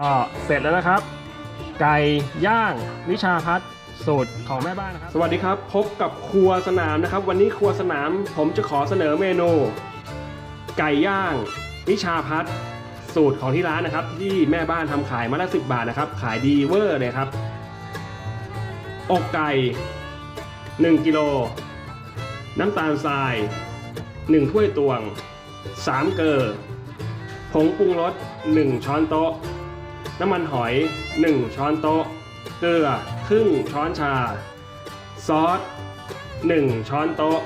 ก็เสร็จแล้วนะครับ ไก่ย่างนิชาพัฒสูตรของแม่บ้านนะครับสวัสดีครับ พบกับครัวสนามนะครับ วันนี้ครัวสนามผมจะขอเสนอเมนู ไก่ย่างนิชาพัฒสูตรของที่ร้านนะครับ ที่แม่บ้านทำขายมาละสิบบาทนะครับ ขายดีเวอร์เลยครับ อกไก่ 1กิโลน้ำตาลทราย 1 ถ้วยตวง 3 เกลือผงปรุงรส 1 ช้อนโต๊ะ น้ำมันหอย 1 ช้อนโต๊ะ เกลือครึ่งช้อนชา ซอส 1 ช้อนโต๊ะ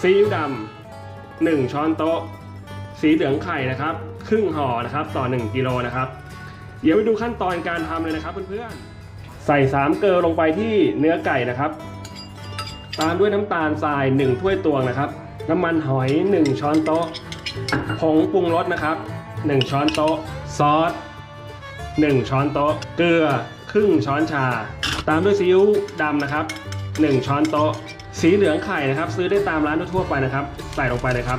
ซีอิ๊วดำ1ช้อนโต๊ะ สีเหลืองไข่นะครับ ครึ่งห่อนะครับต่อ 1กิโลนะครับ เดี๋ยวไปดูขั้นตอนการทำเลยนะครับเพื่อนๆ ใส่ 3 เกลือลงไปที่เนื้อไก่นะครับ ตามด้วยน้ำตาลทราย 1 ถ้วยตวงนะครับ น้ำมันหอย 1 ช้อนโต๊ะ ผงปรุงรสนะครับ 1 ช้อนโต๊ะ ซอส 1 ช้อนโต๊ะ เกลือครึ่งช้อนชา ตามด้วยซีอิ๊วดำนะครับ 1 ช้อนโต๊ะ สีเหลืองไข่นะครับ ซื้อได้ตามร้านทั่วไปนะครับ ใส่ลงไปเลยครับ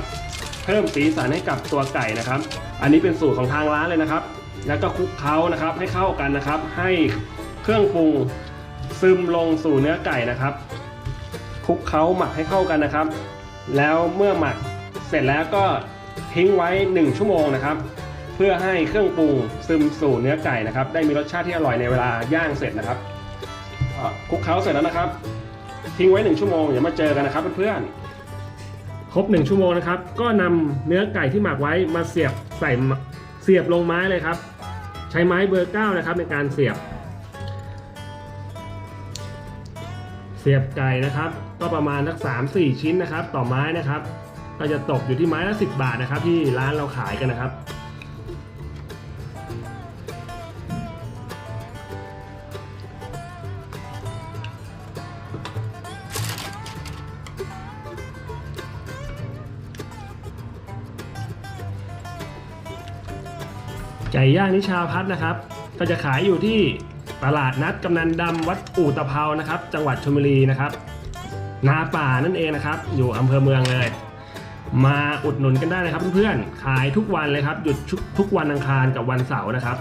เพิ่มสีสันให้กับตัวไก่นะครับ อันนี้เป็นสูตรของทางร้านเลยนะครับ แล้วก็คลุกเคล้านะครับให้เข้ากันนะครับ ให้เครื่องปรุงซึมลงสู่เนื้อไก่นะครับคลุกเคล้าหมักให้เข้ากันนะครับ แล้วเมื่อหมักเสร็จแล้วก็ทิ้งไว้ 1 ชั่วโมงนะครับ เพื่อให้เครื่องปรุงซึมสู่เนื้อไก่นะครับ ได้มีรสชาติที่อร่อยในเวลาย่างเสร็จนะครับคลุกเคล้าเสร็จแล้วนะครับ ทิ้งไว้ 1 ชั่วโมงอย่ามาเจอกันนะครับเพื่อนๆครบ 1 ชั่วโมงนะครับ ก็นำเนื้อไก่ที่หมักไว้มาเสียบใส่เสียบลงไม้เลยครับ ใช้ไม้เบอร์เก้านะครับในการเสียบ เสียบไก่นะครับ ก็ประมาณสักสามสี่ชิ้นนะครับ ต่อไม้นะครับ ก็จะตกอยู่ที่ไม้ละสิบบาทนะครับ ที่ร้านเราขายกันนะครับ ไก่ย่างนิชาพัฒนะครับ ก็จะขายอยู่ที่ตลาดนัดกำนันดำวัดอู่ตะเภานะครับ จังหวัดชลบุรีนะครับ นาป่านั่นเองนะครับ อยู่อำเภอเมืองเลย มาอุดหนุนกันได้นะครับเพื่อนๆขายทุกวันเลยครับหยุดทุกวันอังคารกับวันเสาร์นะครับ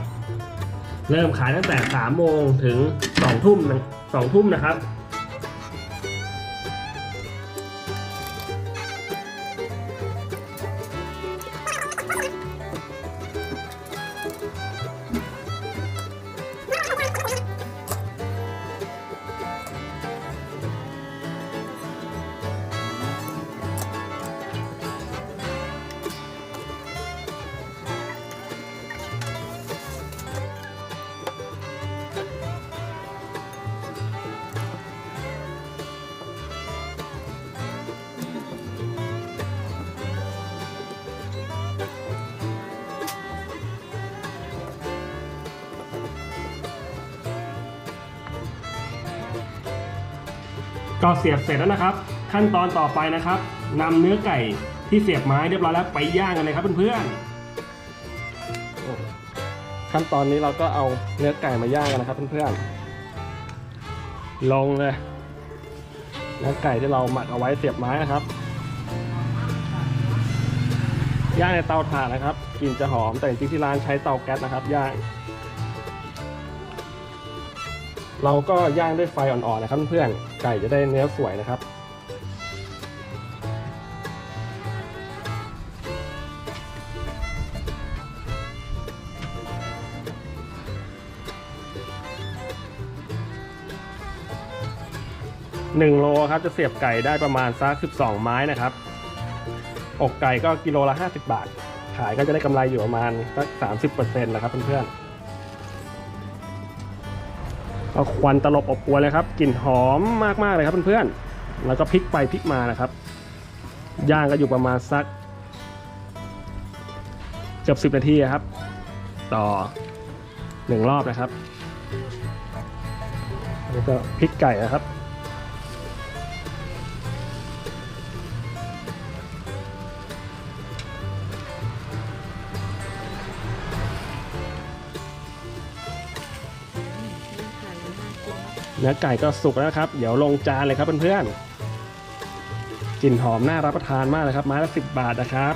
เริ่มขายตั้งแต่3โมงถึง2ทุ่ม2ทุ่มนะครับ ก็เสียบเสร็จแล้วนะครับ ขั้นตอนต่อไปนะครับนำเนื้อไก่ที่เสียบไม้เรียบร้อยแล้วไปย่างกันเลยครับเพื่อนๆขั้นตอนนี้เราก็เอาเนื้อไก่มาย่างกันนะครับเพื่อนๆลงเลยเนื้อไก่ที่เราหมักเอาไว้เสียบไม้นะครับย่างในเตาถ่านนะครับกลิ่นจะหอมแต่จริงๆที่ร้านใช้เตาแก๊สนะครับย่าง เราก็ย่างด้วยไฟอ่อนๆนะครับเพื่อนๆไก่จะได้เนื้อสวยนะครับ1โลครับจะเสียบไก่ได้ประมาณสัก12 ไม้นะครับ อกไก่ก็กิโลละ 50 บาท ขายก็จะได้กำไรอยู่ประมาณสัก30%นะครับเพื่อนๆ เอาควันตลบอบอวนเลยครับกลิ่นหอมมากๆเลยครับเพื่อนๆแล้วก็พลิกไปพลิกมานะครับย่างก็อยู่ประมาณสักเกือบสิบนาทีครับ ต่อหนึ่งรอบนะครับแล้วก็พลิกไก่นะครับ นื้อไก่ก็สุกแล้วครับ เดี๋ยวลงจานเลยครับเพื่อนๆกลิ่นหอมน่ารับประทานมากเลยครับไม้ละสิบบาทนะครับ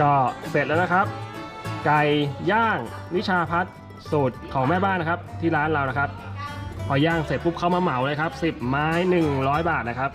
ก็เสร็จแล้วนะครับ ไก่ย่างวิชาพัฒสูตรของแม่บ้านนะครับ ที่ร้านเรานะครับ พอย่างเสร็จปุ๊บเข้ามาเหมาเลยครับ 10 ไม้ 100 บาทนะครับ